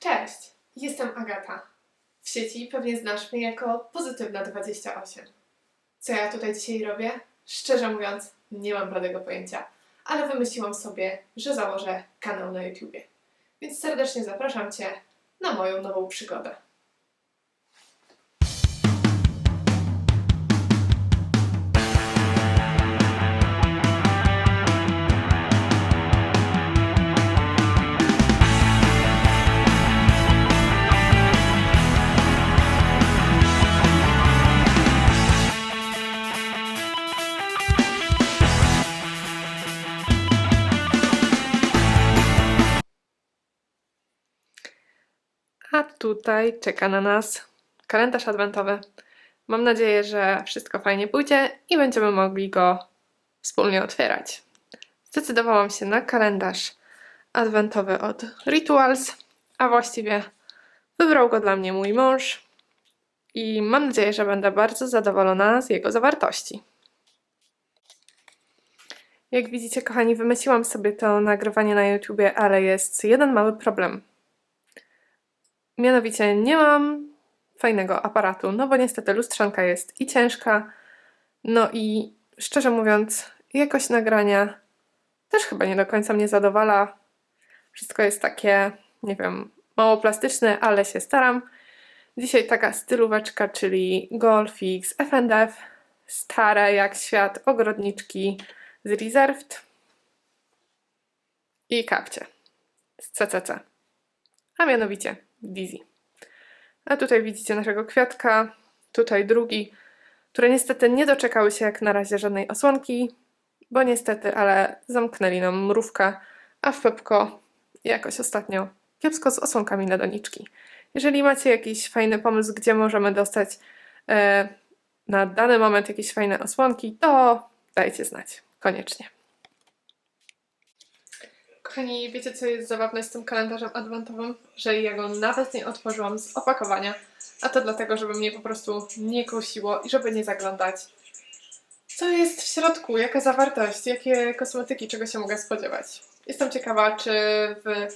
Cześć, jestem Agata. W sieci pewnie znasz mnie jako Pozytywna28. Co ja tutaj dzisiaj robię? Szczerze mówiąc, nie mam bladego pojęcia, ale wymyśliłam sobie, że założę kanał na YouTubie. Więc serdecznie zapraszam Cię na moją nową przygodę. Tutaj czeka na nas kalendarz adwentowy. Mam nadzieję, że wszystko fajnie pójdzie i będziemy mogli go wspólnie otwierać. Zdecydowałam się na kalendarz adwentowy od Rituals, a właściwie wybrał go dla mnie mój mąż i mam nadzieję, że będę bardzo zadowolona z jego zawartości. Jak widzicie, kochani, wymyśliłam sobie to nagrywanie na YouTubie, ale jest jeden mały problem. Mianowicie nie mam fajnego aparatu, no bo niestety lustrzanka jest i ciężka, no i szczerze mówiąc, jakość nagrania też chyba nie do końca mnie zadowala. Wszystko jest takie, nie wiem, mało plastyczne, ale się staram. Dzisiaj taka stylóweczka, czyli Golfix FNDF, stare jak świat ogrodniczki z Reserved i kapcie z CCC, a mianowicie A tutaj widzicie naszego kwiatka, tutaj drugi, które niestety nie doczekały się jak na razie żadnej osłonki, bo niestety, ale zamknęli nam mrówkę, a w Pepko jakoś ostatnio kiepsko z osłonkami na doniczki. Jeżeli macie jakiś fajny pomysł, gdzie możemy dostać e, na dany moment jakieś fajne osłonki, to dajcie znać. Koniecznie. Kochani, wiecie co jest zabawne z tym kalendarzem adwentowym? Że ja go nawet nie otworzyłam z opakowania, a to dlatego, żeby mnie po prostu nie kusiło i żeby nie zaglądać. Co jest w środku? Jaka zawartość? Jakie kosmetyki? Czego się mogę spodziewać? Jestem ciekawa, czy wy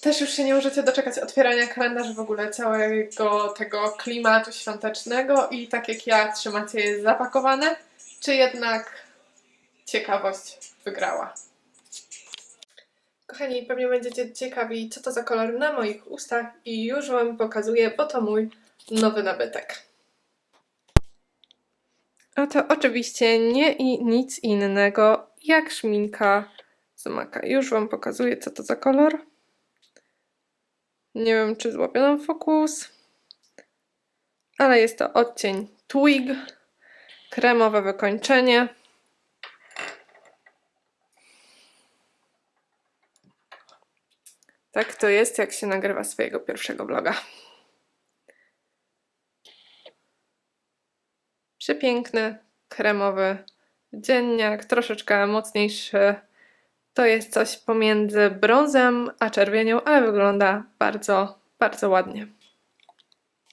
też już się nie możecie doczekać otwierania kalendarza w ogóle całego tego klimatu świątecznego i tak jak ja trzymacie je zapakowane, czy jednak ciekawość wygrała? Kochani, pewnie będziecie ciekawi, co to za kolor na moich ustach i już Wam pokazuję, bo to mój nowy nabytek. A to oczywiście nie i nic innego jak szminka z Maka. Już Wam pokazuję, co to za kolor. Nie wiem, czy złapię nam fokus, ale jest to odcień Twig, kremowe wykończenie. Tak to jest, jak się nagrywa swojego pierwszego vloga. Przepiękny, kremowy dzienniak, troszeczkę mocniejszy. To jest coś pomiędzy brązem a czerwienią, ale wygląda bardzo, bardzo ładnie.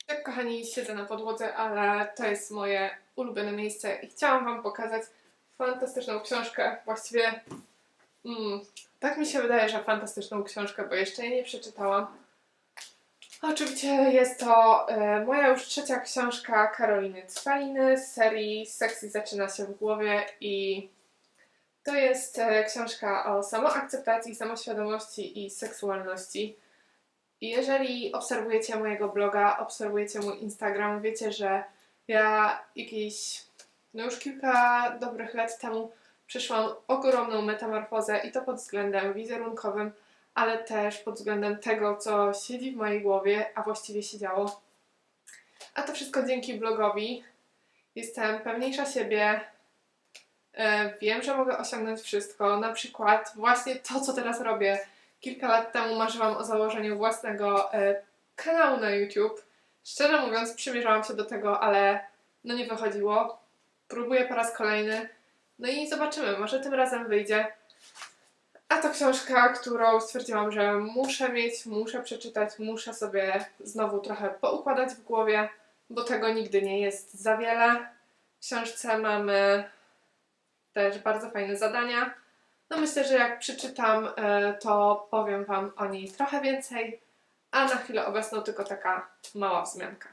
Tak, kochani, siedzę na podłodze, ale to jest moje ulubione miejsce i chciałam Wam pokazać fantastyczną książkę. Właściwie mm, tak mi się wydaje, że fantastyczną książkę, bo jeszcze jej nie przeczytałam. Oczywiście jest to e, moja już trzecia książka Karoliny Cwaliny z serii Sexy zaczyna się w głowie i to jest e, książka o samoakceptacji, samoświadomości i seksualności. Jeżeli obserwujecie mojego bloga, obserwujecie mój Instagram, wiecie, że ja jakieś, no już kilka dobrych lat temu przeszłam ogromną metamorfozę i to pod względem wizerunkowym, ale też pod względem tego, co siedzi w mojej głowie, a właściwie siedziało. A to wszystko dzięki blogowi. Jestem pewniejsza siebie. E, Wiem, że mogę osiągnąć wszystko. Na przykład właśnie to, co teraz robię. Kilka lat temu marzyłam o założeniu własnego e, kanału na YouTube. Szczerze mówiąc, przymierzałam się do tego, ale no nie wychodziło. Próbuję po raz kolejny. No i zobaczymy, może tym razem wyjdzie. A to książka, którą stwierdziłam, że muszę mieć, muszę przeczytać, muszę sobie znowu trochę poukładać w głowie, bo tego nigdy nie jest za wiele. W książce mamy też bardzo fajne zadania. No myślę, że jak przeczytam, e, to powiem Wam o niej trochę więcej. a na chwilę obecną tylko taka mała wzmianka.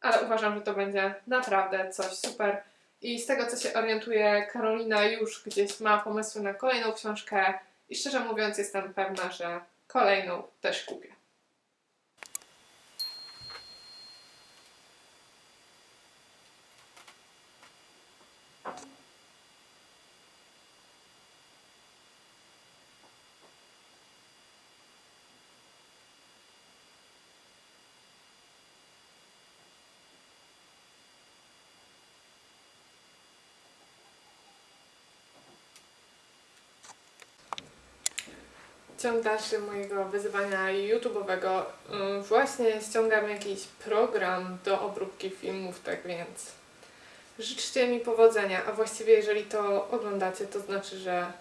Ale uważam, że to będzie naprawdę coś super. I z tego co się orientuję, Karolina już gdzieś ma pomysły na kolejną książkę i szczerze mówiąc jestem pewna, że kolejną też kupię. Ciąg dalszy mojego wyzwania YouTube'owego. Ym, Właśnie ściągam jakiś program do obróbki filmów, tak więc życzcie mi powodzenia, a właściwie jeżeli to oglądacie, to znaczy, że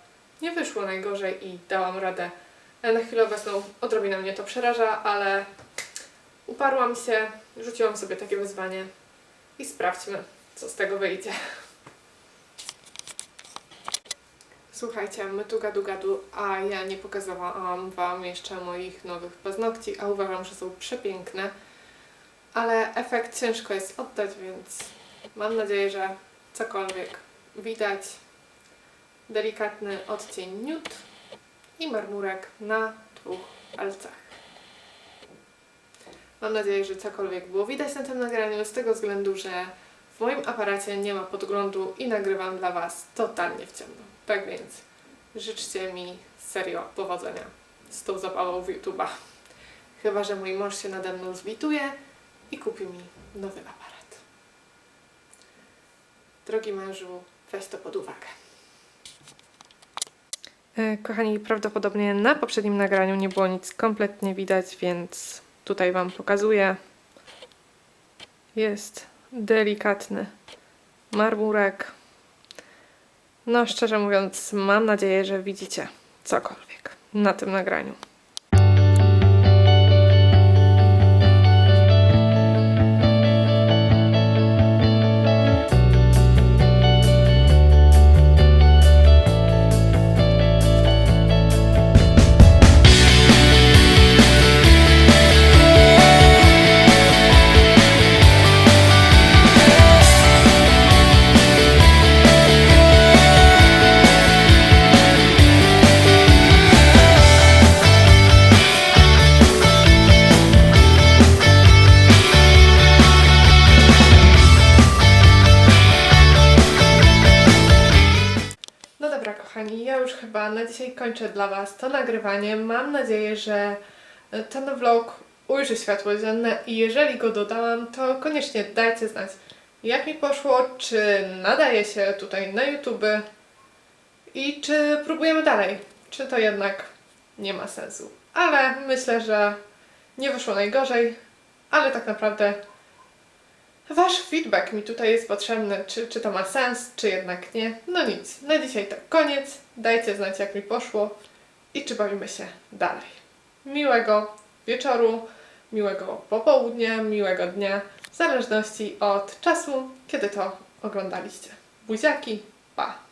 nie wyszło najgorzej i dałam radę. E, Na chwilę obecną odrobinę mnie to przeraża, ale uparłam się, rzuciłam sobie takie wyzwanie i sprawdźmy, co z tego wyjdzie. Słuchajcie, my tu gadu gadu, a ja nie pokazałam Wam jeszcze moich nowych paznokci, a uważam, że są przepiękne, ale efekt ciężko jest oddać, więc mam nadzieję, że cokolwiek widać. Delikatny odcień nude i marmurek na dwóch palcach. Mam nadzieję, że cokolwiek było widać na tym nagraniu, z tego względu, że w moim aparacie nie ma podglądu i nagrywam dla Was totalnie w ciemno. Tak więc życzcie mi serio powodzenia z tą zapałą w YouTube'a. Chyba, że mój mąż się nade mną zwituje i kupi mi nowy aparat. Drogi mężu, weź to pod uwagę. E, Kochani, prawdopodobnie na poprzednim nagraniu nie było nic kompletnie widać, więc tutaj Wam pokazuję. Jest delikatny marmurek. No, szczerze mówiąc, mam nadzieję, że widzicie cokolwiek na tym nagraniu. Ja już chyba na dzisiaj kończę dla Was to nagrywanie. Mam nadzieję, że ten vlog ujrzy światło dzienne i jeżeli go dodałam, to koniecznie dajcie znać, jak mi poszło, czy nadaje się tutaj na YouTube i czy próbujemy dalej, czy to jednak nie ma sensu. Ale myślę, że nie wyszło najgorzej, ale tak naprawdę Wasz feedback mi tutaj jest potrzebny, czy, czy to ma sens, czy jednak nie. No nic, na dzisiaj to koniec. Dajcie znać, jak mi poszło i czy bawimy się dalej. Miłego wieczoru, miłego popołudnia, miłego dnia, w zależności od czasu, kiedy to oglądaliście. Buziaki, pa!